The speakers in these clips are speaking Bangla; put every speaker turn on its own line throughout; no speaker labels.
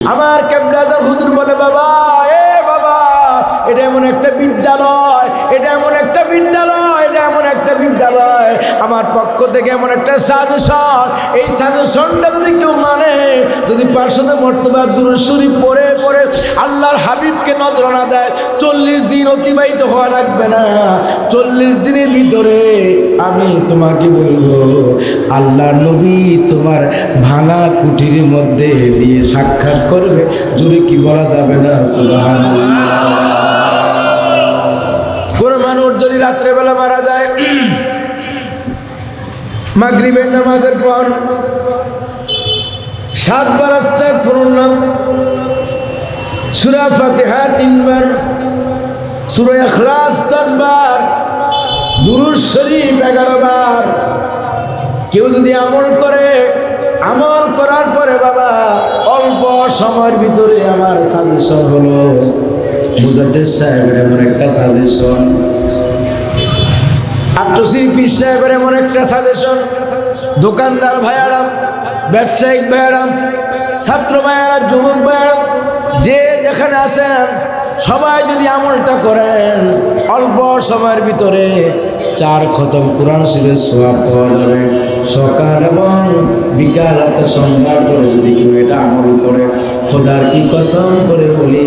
আমার কেবলাদার হুজুর বলে, বাবা, এ বাবা, এটা এমন একটা বিদ্যালয়, এটা এমন একটা বিদ্যালয়। বিদ্যালয় আমার পক্ষ থেকে এমন একটা সাজেশন এই সাজেশনটা যদি কেউ মানে যদি পার্শ্বদের মর্তবা দুরুশ্বরী পড়ে পড়ে আল্লাহর হাবিবকে নজরানা দেয়, চল্লিশ দিন অতিবাহিত হওয়া লাগবে না। চল্লিশ দিনের ভিতরে আমি তোমাকে বলব, আল্লাহর নবী তোমার ভাঙা কুঠির মধ্যে দিয়ে সাক্ষাৎ করবে। জোরে কি বলা যাবে না? সুবহানাল্লাহ। মানুষ যদি রাত্রেবেলা মারা যায়। মাগরিবের নামাজের পর সাতবার আস্তাক ফুরুল্লাহ সুরা ফাতিহা তিনবার, সুরা ইখলাস দশবার, দুরুদ শরীফ এগারো বার কেউ যদি আমল করে, আমল করার পরে বাবা অল্প সময়ের ভিতরে আমার সাজেশন হলো। মুজাদ্দেদ সাহেবের এমন একটা সাজেশন আত্মসির পীর সাহেবের এমন একটা সাজেশন দোকানদার ভাইয়ারাম, ব্যবসায়িক ভাইয়ারাম, ছাত্র ভাইয়ারা, যুবক ভাইয়ারা যে যেখানে আছেন, সবাই যদি আমলটা করেন, অল্প সময়ের ভিতরে চার খতম কোরআন শিবের সোয়াব পাওয়া যাবে। সকাল এবং বিকাল হাতে সন্ধ্যা করে যদি কেউ এটা আমল করে খোদার কি কসম করে বলি?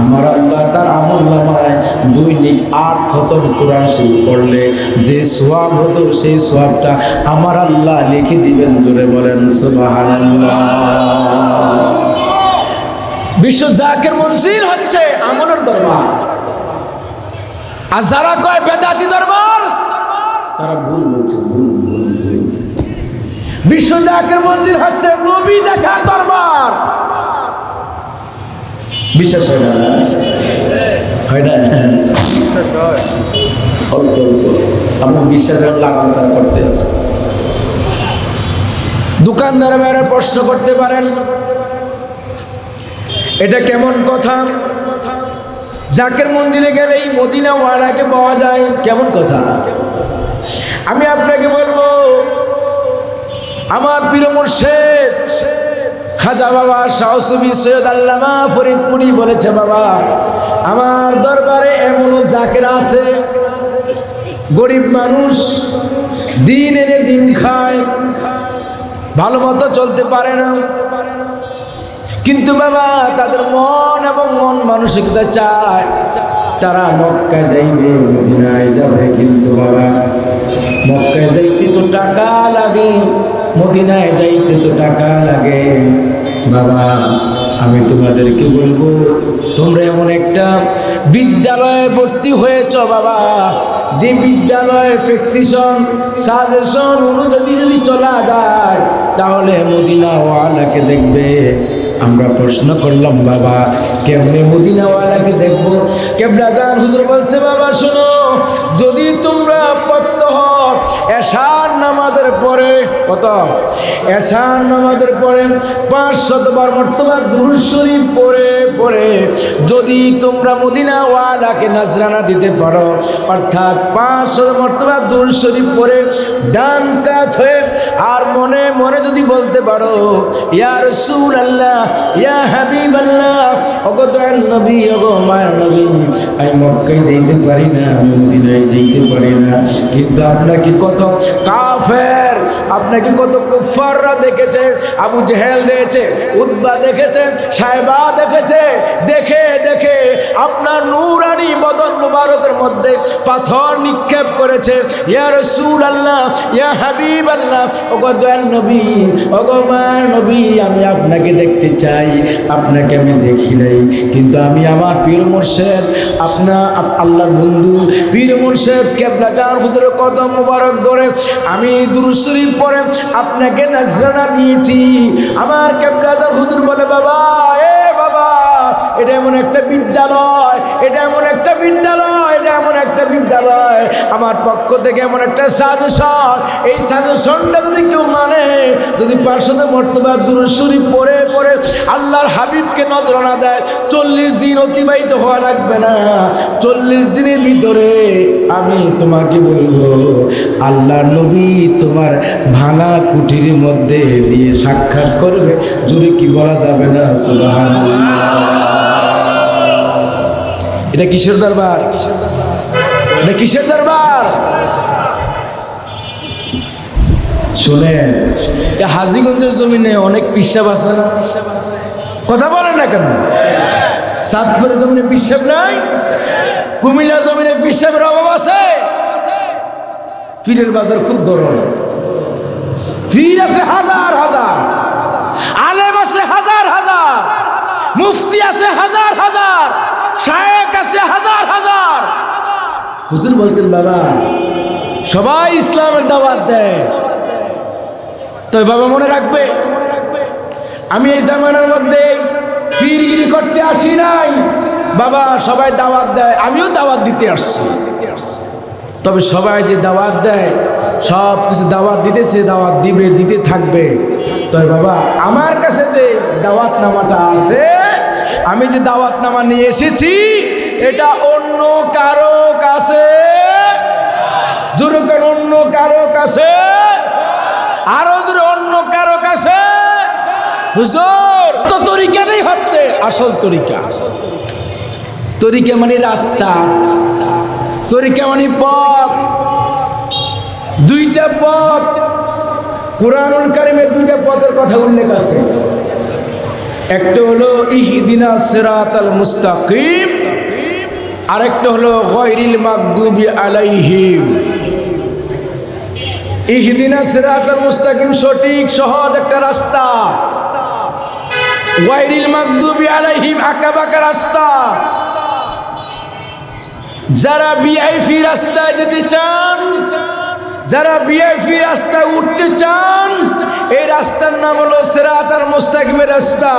আমার আল্লাহ তার আমল নামায় দৈনিক আট খতম কোরআন শুরু করলে যে সোয়াব হতো সেই সোয়াবটা আমার আল্লাহ লিখে দিবেন, জোরে বলেন বিশ্ব জাকের মঞ্জিল হচ্ছে আমলের দরবার। আর যারা কয় বেদাতি দরবার, তারা ভুল বলছে ভুল। বিশ্ব জাকের মঞ্জিল হচ্ছে নবী দেখার দরবার। বিশ্বাস হয় না। হয় না? অল্প অল্প। আমার বিশ্বাস এখন লাগান তারা করতে আছে দোকানদার বাইরে প্রশ্ন করতে পারেন, এটা কেমন কথা? জাকের মন্দিরে গেলেই মদিনা ওয়ালাকে পাওয়া যায়, কেমন কথা? আমি আপনাকে বলব, আমার প্রিয় মুর্শেদ খাজা বাবা শাহসবি সৈয়দ আল্লামা ফরিদপুরি বলেছে, বাবা, আমার দরবারে এমনও জাকের আছে, গরিব মানুষ দিন এনে দিন খায়, ভালো মতো চলতে পারে না। কিন্তু বাবা, তাদের মন এবং মন মানসিকতা চায়। তারা মক্কায় যাইবে, মদিনায় যাবে। কিন্তু বাবা, মক্কায় যাইতে তো টাকা লাগে, মদিনায় যাইতে তো টাকা লাগে। বাবা, আমি তোমাদেরকে বলব, তোমরা এমন একটা বিদ্যালয়ে ভর্তি হয়েছ বাবা। যে বিদ্যালয়ে প্রেসক্রিপশন, সাজেশন অনুযায়ী যদি চলা যায়। তাহলে মদিনা ওয়ালাকে দেখবে। আমরা প্রশ্ন করলাম, বাবা, কেমনে মদিনাওয়ালাকে দেখব? কেবলাদান হুজুর বলছে, বাবা, শোনো, যদি তোমরা এশার পরে কত? এশার পরে পাঁচ শতবার পড়ে পড়ে। যদি তোমরা মদিনাওয়ালাকে নাজরানা দিতে পারো, অর্থাৎ পাঁচ শত দুরুদ শরীফ পড়ে ডান কাত হয়ে, আর মনে মনে যদি বলতে পারো ইয়ার সুর আল্লাহ ইয়া হাবিব আল্লাহ দয়াল নবী, ওগো মায়ের নবী, আমি মক্কায় যাইতে পারি না, আমি মদিনায় যাইতে পারি না। কিন্তু আপনাকে কত কাফের। আপনাকে কত কুফাররা দেখেছে, আবু জেহেল দেখেছে উদ্বা দেখেছে সাহেবা দেখেছে। দেখে দেখে আপনার নূরানি বদন মুবারকের মধ্যে পাথর নিক্ষেপ করেছে। ইয়া রসুল আল্লাহ ইয়া হাবিব আল্লাহ ওগো দয়াল নবী, ওগো মায়ের নবী, আমি আপনাকে দেখতে চাই, আপনাকে আমি দেখি নাই। কিন্তু আমি আমার পীর মুর্শেদ, আপনা আপ- আল্লাহর বন্ধু, পীর মুর্শেদ কেবলা যার হুজুরের কদম মুবারক ধরে আমি দুরুশরীফ পরে আপনাকে নাজরানা দিয়েছি আমার কেবলা যার হুজুর বলে বাবা এটা এমন একটা বিদ্যালয়, এটা এমন একটা বিদ্যালয়, এটা এমন একটা বিদ্যালয়। আমার পক্ষ থেকে এমন একটা সাজেশন। এই সাজেশনটা যদি কেউ মানে যদি পার্শ্বদের মর্তবা দুরুশ্বরী পড়ে পড়ে আল্লাহর হাবিবকে নজর না দেয়, চল্লিশ দিন অতিবাহিত হওয়া লাগবে না। চল্লিশ দিনের ভিতরে আমি তোমাকে বলব, আল্লাহ নবী তোমার ভাঙা কুঠির মধ্যে দিয়ে সাক্ষাৎ করবে। জুড়ে কি বলা যাবে না? সুবহানাল্লাহ। এটা কিসের দরবার? এটা কিসের দরবার? শোনেন হাজিগঞ্জের জমিনে অনেক পিসাব আছে কথা বলেন না কেন? সাতপুরের জমিনে পিসাব নাই? কুমিল্লা জমিনে পিসাবের অভাব আছে? পীরের বাজার খুব গরম। পীর আছে হাজার হাজার, আলেম আছে হাজার হাজার, মুফতি আছে হাজার হাজার হুজুর বলতেন, বাবা, সবাই ইসলামের দাওয়াত দেয়। তো বাবা মনে রাখবে, আমি এই জামানার মধ্যে ফিরগিরি করতে আসি নাই। বাবা, সবাই দাওয়াত দেয়, আমিও দাওয়াত দিতে আসছি। তবে সবাই যে দাওয়াত দেয়, সব কিছু দাওয়াত দিতেছে, দাওয়াত দিবে, দিতে থাকবে। তবে বাবা, আমার কাছে যে দাওয়াত নামাটা আছে আমি যে দাওয়াত নামা নিয়ে এসেছি, এটা অন্য কারও কাছে? জোরে করে অন্য কারও কাছে? আরও জোরে অন্য কারও কাছে? হুজুর, তো তরিকাটাই হচ্ছে আসল তরিকা। তরিকা মানে রাস্তা। তরিকা মানে পথ। দুইটা পথ। কোরআনুল কারিমে দুইটা পথের কথা উল্লেখ আছে। একটা হলো ইহদিনা সিরাতাল মুস্তাকিম, আরেকটা হলো গয়রিল মাগদুবি আলাইহিম। ইহদিনা সিরাতাল মুস্তাকিম সঠিক, সহজ একটা রাস্তা। গয়রিল মাগদুবি আলাইহিম আঁকা বাঁকা রাস্তা। যারা বিআইপি রাস্তায় যেতে চান যারা বিআইপি রাস্তায় উঠতে চান, এই রাস্তার নাম হলো সেরাত আর মুস্তাকিমের রাস্তা।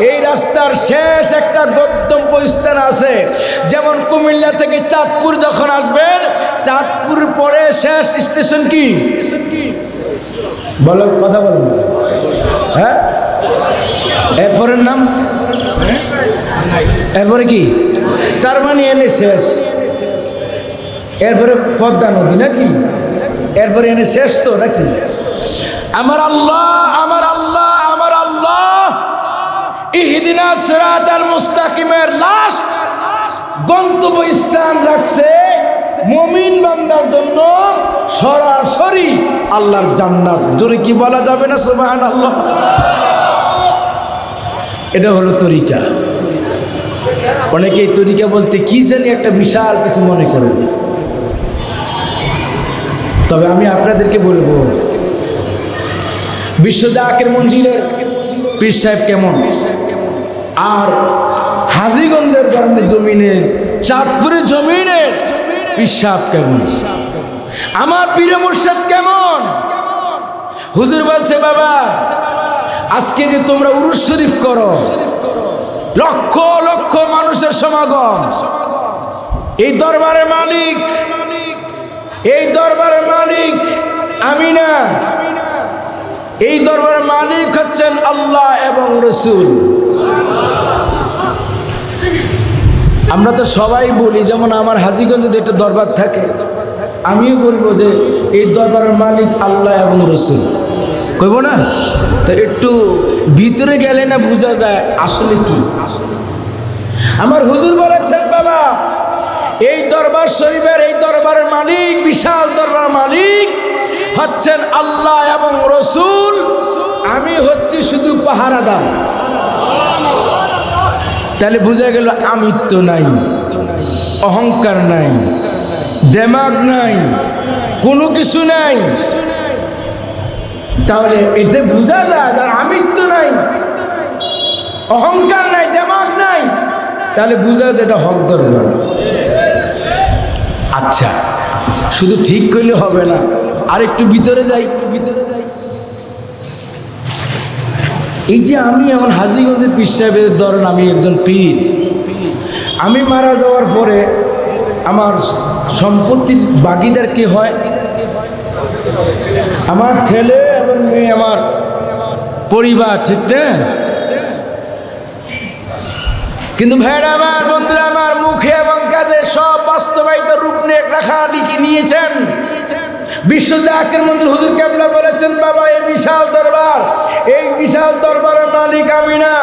এই রাস্তার শেষ একটা গন্তব্য স্থান আছে। যেমন কুমিল্লা থেকে চাঁদপুর যখন আসবেন, চাঁদপুর পরে শেষ স্টেশন কি? বলো, কথা বলো। হ্যাঁ? এরপরের নাম? এরপরে কি? তার মানে এনে শেষ। এরপরে পদ্মা নদী নাকি? এরপরে এনে শেষ তো নাকি? আমার আল্লাহ আমার আল্লাহ আমার আল্লাহ। ইহদিনা সিরাত আল মুস্তাকিমের লাস্ট গন্তব্য স্থান রাখছে মমিন বান্দার জন্য সরাসরি আল্লাহর জান্নাত। জোরে কি বলা যাবে না? সুবহান আল্লাহ এটা হলো তরিকা। অনেকে এই তরিকা বলতে কি জানি একটা বিশাল কিছু মনে করেন। তবে আমি আপনাদেরকে বলব, বিশ্ব জাকের মঞ্জিলের পীর সাহেব কেমন? আর হাজিগঞ্জের জমিনের চাঁদপুরের জমিনের পীর সাহেব কেমন? আমার পীরে মুর্শাদ কেমন? হুজুর বলছে, বাবা, আজকে যে তোমরা উরুস শরীফ করো, লক্ষ লক্ষ মানুষের সমাগম। এই দরবারের মালিক এই দরবারের মালিক আমি না এই দরবারের মালিক হচ্ছেন আল্লাহ এবং রসুল। আমরা তো সবাই বলি, যেমন আমার হাজিগঞ্জে একটা দরবার থাকে, আমিও বলব যে এই দরবারের মালিক আল্লাহ এবং রসুল। কইব না? তো একটু ভিতরে গেলে না বোঝা যায় আসলে কি। আমার হুজুর বলেছেন দরবার শরীফের এই দরবারের মালিক, বিশাল দরবার মালিক হচ্ছেন আল্লাহ এবং রসুল। আমি হচ্ছি শুধু পাহারাদার। তাহলে বোঝা গেল আমিত্ব নাই, অহংকার নাই, দেমাগ নাই, কোনো কিছু নাই। তাহলে এতে বোঝা যায় যার আমিত্ব নাই, অহংকার নাই, দেমাগ নাই। তাহলে বোঝা যায় এটা হক দরবার আচ্ছা শুধু ঠিক করলে হবে না। আর একটু ভিতরে যাই। একটু ভিতরে যাই এই যে আমি এখন হাজিগঞ্জের পীর সাহেবের ধরেন, আমি একজন পীর। আমি মারা যাওয়ার পরে আমার সম্পত্তির বাগিদার কি হয়? আমার ছেলে এবং মেয়ে, আমার পরিবার, ঠিক না? কিন্তু ভাইরা আমার, বন্ধুরা আমার, মুখে এবং কাজে সব বাস্তবায়িত রূপ রাখা লিখে নিয়েছেন। বিশ্ব জাকের মন্দির হুজুর কেবলা বলেছেন, বাবা, এই বিশাল দরবার, এই বিশাল দরবারের মালিক আমি না।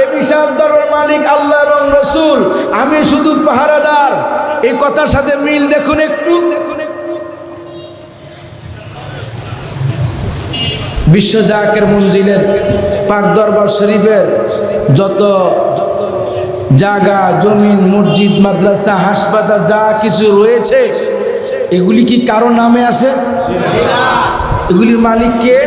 এই বিশাল দরবার মালিক আল্লাহ এবং রসুল। আমি শুধু পাহারাদার। এই কথার সাথে মিল দেখুন একটু। দেখুন একটু বিশ্ব জাকের মঞ্জিলের পাক দরবার শরীফের যত জায়গা, জমিন, মসজিদ, মাদ্রাসা, হাসপাতাল, যা কিছু রয়েছে, এগুলি কি কারও নামে আছে? এগুলির মালিক কে?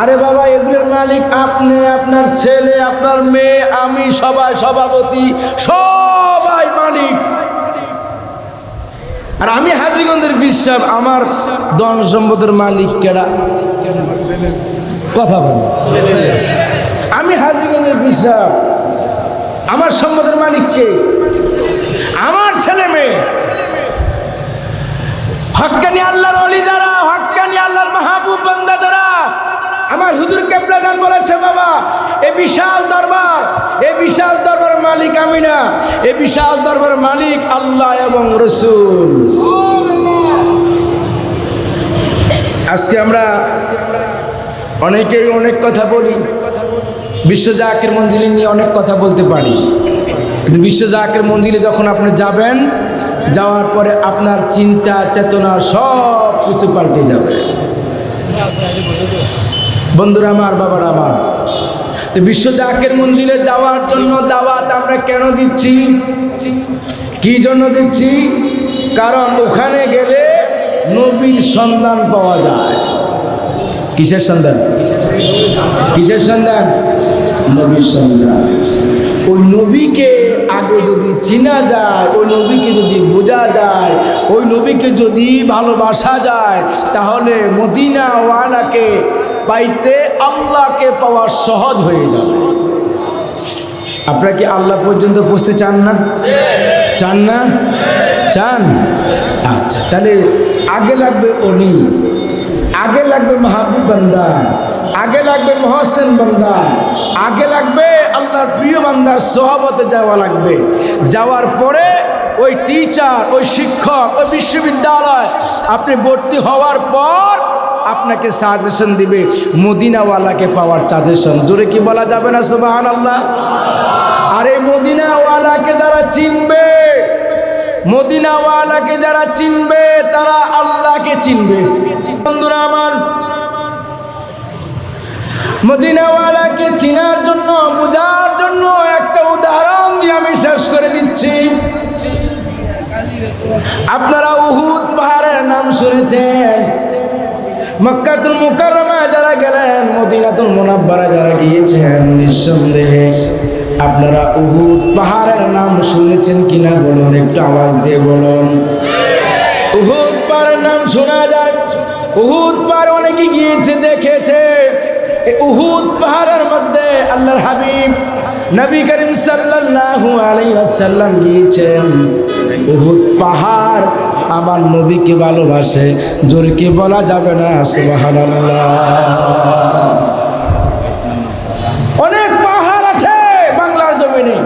আরে বাবা, এগুলির মালিক আপনি, আপনার ছেলে, আপনার মেয়ে, আমি সবাই সভাপতি, সবাই মালিক। আর আমি হাজিগঞ্জের বিশ্বাস, আমার ধন সম্পদের মালিক কেডা? কথা বল। আমি হাজিগঞ্জের বিশ্বাস আমার সম্পদের মালিক কে? আমার ছেলে মেয়ে। হক্কানি আল্লাহর অলি যারা হক্কানি আল্লাহর মাহবুব বান্দা যারা। আমার হুজুর কেবলা জান বলেছে, বাবা, এ বিশাল দরবার, এ বিশাল দরবার মালিক আমি না, এ বিশাল দরবার মালিক আল্লাহ এবং রসুল। আজকে আমরা অনেকেই অনেক কথা বলি। বিশ্ব জাকের মঞ্জিলে নিয়ে অনেক কথা বলতে পারি। কিন্তু বিশ্ব জাকের মঞ্জিলে যখন আপনি যাবেন, যাওয়ার পরে আপনার চিন্তা, চেতনা সব কিছু পাল্টে যাবে। বন্ধুরা আমার, বাবার আমার, তো বিশ্ব জাকের মঞ্জিলে যাওয়ার জন্য দাওয়াত আমরা কেন দিচ্ছি? কি জন্য দিচ্ছি? কারণ ওখানে গেলে নবীর সন্ধান পাওয়া যায়। কিসের সন্ধান? কিসের সন্ধান? ওই নবীকে আগে যদি চিনা যায় ওই নবীকে যদি বোঝা যায় ওই নবীকে যদি ভালোবাসা যায়, তাহলে মদিনাওয়ালাকে পাইতে আল্লাহকে পাওয়া সহজ হয়ে যাবে। আপনারা কি আল্লাহ পর্যন্ত পৌঁছতে চান না? চান না? চান? আচ্ছা তাহলে আগে লাগবে অনি আগে লাগবে মাহবুব বান্দা, আগে লাগবে মহাসেন বান্দা আগে লাগবে, আল্লাহর প্রিয় বান্দার সহবতে যাওয়া লাগবে। যাওয়ার পরে ওই টিচার ওই শিক্ষক, ওই বিশ্ববিদ্যালয়, আপনি ভর্তি হওয়ার পর আপনাকে সাজেশন দিবে, মদিনাওয়ালাকে পাওয়ার সাজেশন জোরে কি বলা যাবে না সুবাহান আল্লাহ আর এই মদিনাওয়ালাকে যারা চিনবে, মদিনাওয়ালাকে যারা চিনবে, তারা আল্লাহকে চিনবে। বন্ধুরা আমার মদিনাওয়ালাকে চিনার জন্য, বোঝার জন্য একটা উদাহরণ দিয়ে আমি শেষ করে দিচ্ছি। আপনারা উহুদ পাহাড়ের নাম শুনেছেন? মক্কাতুল মুকাররমায় যারা গেলেন, মদিনাতুল মুনাব্বারা যারা গিয়েছেন, নিঃসন্দেহে আপনারা উহুদ পাহাড়ের নাম শুনেছেন কিনা বলুন, একটু আওয়াজ দিয়ে বলুন। উহুদ পাহাড়ের নাম শোনা যায়। উহুদ পাহাড় অনেকে গিয়েছে, দেখেছে। উহুদ পাহাড়ের মধ্যে আল্লাহর হাবিব নবী করিম সাল্লাল্লাহু আলাইহি ওয়াসাল্লাম গিয়েছেন। উহুদ পাহাড় আমার নবীকে ভালোবাসে, জোরকে বলা যাবে না, সুবহানাল্লাহ। অনেক পাহাড় আছে বাংলার জমিনে।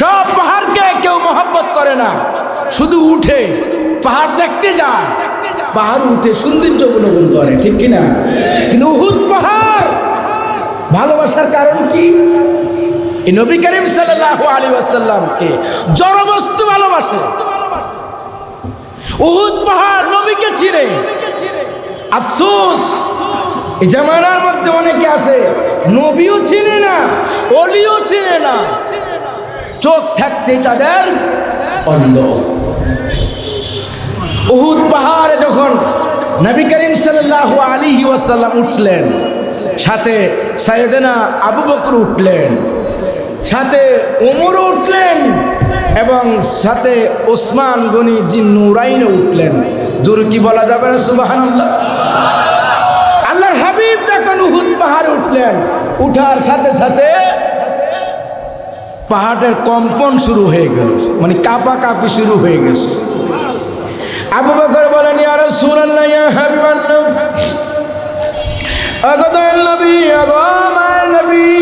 সব পাহাড়কে কেউ মহব্বত করে না, শুধু উঠে। পাহাড় দেখতে যায়। পাহাড় উঠে সৌন্দর্য অবলম্বন করে, ঠিক কিনা? কিন্তু উহুদ পাহাড় ভালোবাসার কারণ কি? এই নবী করিম সাল্লাল্লাহু আলাইহি ওয়াসাল্লামকে জড়বস্তু ভালোবাসে। উহুদ পাহাড় নবীকে চিনে। আফসোস, এই জামানার মধ্যে অনেকে আছে, নবীও চিনে না, অলিও চিনে না। চোখ থাকতে তাদের অন্ধ। উহুদ পাহাড়ে যখন নবী করিম সাল্লাল্লাহু আলাইহি ওয়াসাল্লাম উঠলেন, সাথে সাইয়েদেনা আবু বকর উঠলেন, সাথে ওমরও উঠলেন এবং সাথে ওসমান গনি জিন নুরাইনও উঠলেন। জোর কি বলা যাবে না, সুবহানাল্লাহ? আল্লাহর হাবিব যখন উহুদ পাহাড়ে উঠলেন, উঠার সাথে সাথে পাহাড়ের কম্পন শুরু হয়ে গেল মানে কাপা কাপি শুরু হয়ে গেছে। আবু বকর বলেন, ইয়া রাসূলুল্লাহ, ইয়া হাবিবাল্লাহ। আগদয়াল নবী আগমাল নবী।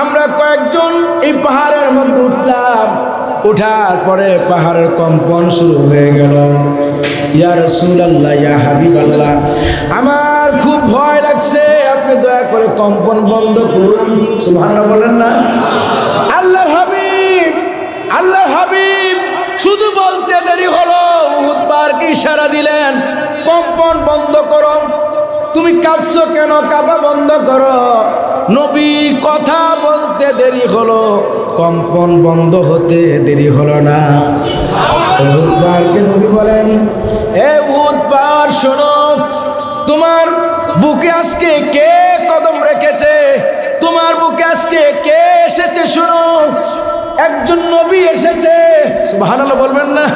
আমরা কয়েকজন এই পাহাড়ের মধ্যে উঠলাম। ওঠার পরে পাহাড়ের কম্পন শুরু হয়ে গেল। ইয়া রাসূলুল্লাহ, ইয়া হাবিবাল্লাহ। আমার খুব ভয় লাগছে, আপনি দয়া করে কম্পন বন্ধ করুন। সুবহানাল্লাহ বলেন না। আল্লাহর হাবিব আল্লাহর হাবিব, শুধু বলতে দেরি হলো। পাহাড়কে ইশারা দিলেন? কম্পন বন্ধ করো। তুমি কাঁপছো কেন? কাঁপা বন্ধ করো। নবী কথা বলতে দেরি হলো। কম্পন বন্ধ হতে দেরি হলো না। পাহাড়কে নবী বলেন, এ পাহাড় শোনো, তোমার বুকে আজকে কে কদম রেখেছে? তোমার বুকে আজকে কে এসেছে শোনো? একজন নবী এসেছে। সুবহানাল্লাহ বলবেন না।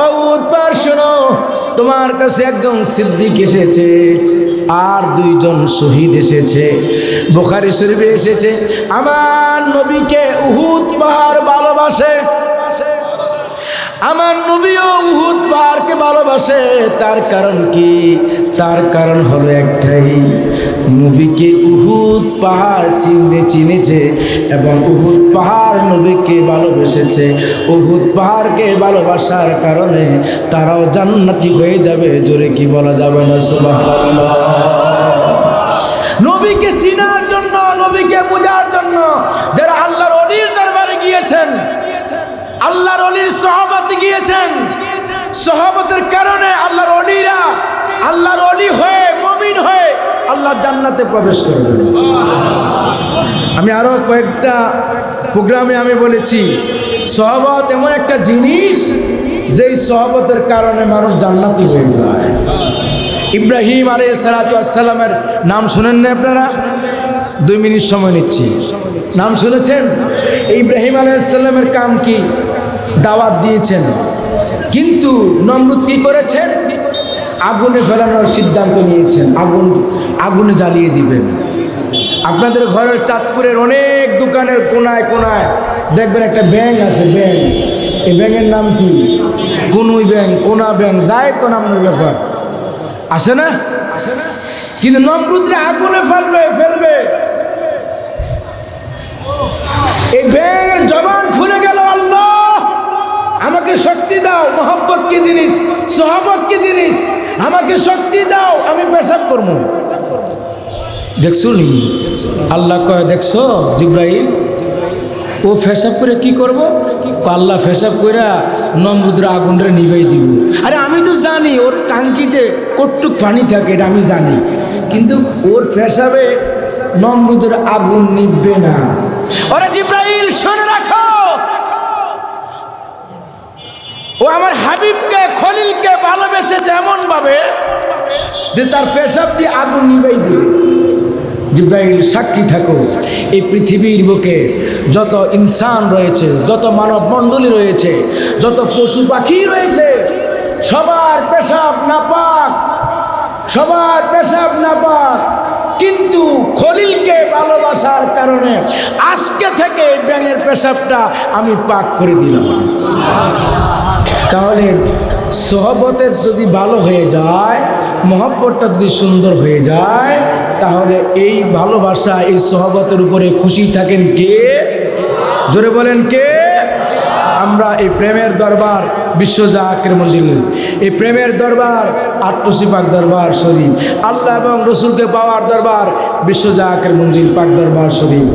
ও উৎপার শোনো তোমার কাছে একজন সিদ্দিক এসেছে আর দুইজন শহীদ এসেছে। বোখারি শরীফে এসেছে, আমার নবীকে উহুদ পাহাড় ভালোবাসে। আমার নবীও উহুদ পাহাড়কে ভালোবাসে। তার কারণ কি? তার কারণ হলো একটাই। নবীকে উহুদ পাহাড় চিনে চিনেছে এবং উহুদ পাহাড় নবীকে ভালোবেসেছে। উহুদ পাহাড়কে ভালোবাসার কারণে তারাও জান্নাতি হয়ে যাবে, জোরে কি বলা যাবে না? সুবহানাল্লাহ। নবীকে চিনার জন্য, নবীকে বোঝার জন্য যারা আল্লাহর অলির দরবারে গিয়েছেন, আল্লাহর অলির সহবতে গিয়েছেন, সহবতের কারণে আল্লাহর অলিরা আল্লাহর অলি হয়ে মমিন হয়ে আল্লাহ জান্নাতে প্রবেশ করবেন আমি আরও কয়েকটা প্রোগ্রামে আমি বলেছি, সহবত এমন একটা জিনিস যেই সহবতের কারণে মানুষ জান্নাতি হয়ে যায়। ইব্রাহিম আলী সালাতামের নাম শুনেন না আপনারা? দুই মিনিট সময় নিচ্ছি। নাম শুনেছেন? ইব্রাহিম আলাইসাল্লামের কাম কি? দাওয়াত দিয়েছেন। কিন্তু নমরুদ কি করেছেন? আগুনে ফেলানোর সিদ্ধান্ত নিয়েছেন। আগুন, আগুনে জ্বালিয়ে দিবেন। আপনাদের ঘরের চাঁদপুরের অনেক দোকানের কোনায় কোনায় দেখবেন একটা ব্যাংক আছে ব্যাংক এই ব্যাংকের নাম কি? কোনুই ব্যাংক কোনা ব্যাংক যায় কোন আপনার ব্যাপার। আসে না? কিন্তু নমরুদ্রে আগুনে ফেলবে ফেলবে। এই ব্যাংকের জবান খুলে গেল, আল্লাহ! আমাকে শক্তি দাও মোহাম্মত কি জিনিস, সোহাবত কি জিনিস? আমাকে শক্তি দাও, আমি পেশাব করব। দেখছ নি? আল্লাহ কয়, দেখছ জিব্রাহিম ও ফেসাব করে কি করব? আল্লাহ ফেসাব করে নমরুদ্র আগুনটা নিভাই দিব। আরে আমি তো জানি, ওর টাঙ্কিতে কটুক পানি থাকে, এটা আমি জানি। কিন্তু ওর ফেসাবে নমরুদের আগুন নিববে না শুনে রাখো ও আমার হাবিবকে, খলিলকে ভালোবেসে যেমন ভাবে যে তার পেশাব দিয়ে আগুন নিবাই দিবে জিব্রাইল, সাক্ষী থাকো। এই পৃথিবীর বুকে যত ইনসান রয়েছে, যত মানব মণ্ডলী রয়েছে, যত পশু পাখি রয়েছে, সবার পেশাব নাপাক, সবার পেশাব নাপাক। কিন্তু খলিলকে ভালোবাসার কারণে আজকে থেকে ব্যাঙের পেশাবটা আমি পাক করে দিলাম। তাহলে সহবতের যদি ভালো হয়ে যায়, মহব্বতটা যদি সুন্দর হয়ে যায়, তাহলে এই ভালোবাসা, এই সহবতের উপরে খুশি থাকেন কে? জোরে বলেন কে? আমরা এই প্রেমের দরবার বিশ্বজাকের মন্দির। এই প্রেমের দরবার আটটুসি পাক দরবার শরীফ। আল্লাহ এবং রসুলকে পাওয়ার দরবার বিশ্বজাকের মন্দির পাক দরবার শরীফ।